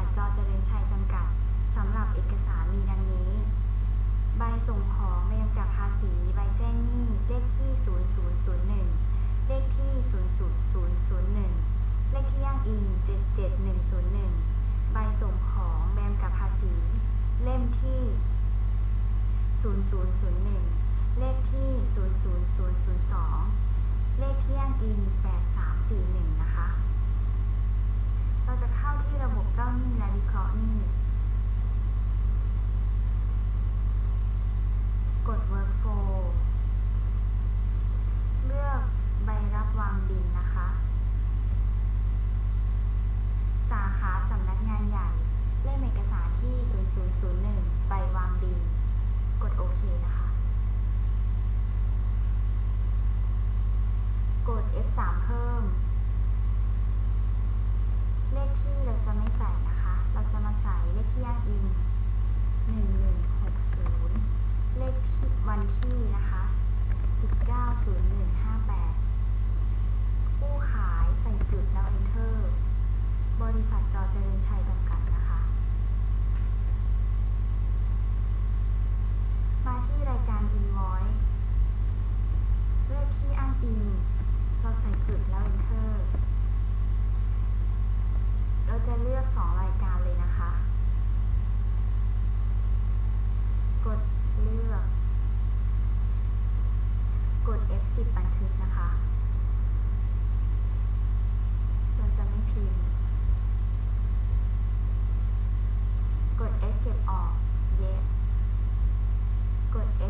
ษัทจอเจริญชัยจำกัดสำหรับเอกสารมีดังนี้ ใบส่งของเบกำกับภาษี ใบแจ้งหนี้ เลขที่ 0001 เลขที่ 00001 เลขที่ย่างอิง 77101 ใบส่งของใบกำกับภาษี เล่มที่ 0001到这边拆一จ เก็บออกเย็ดกด F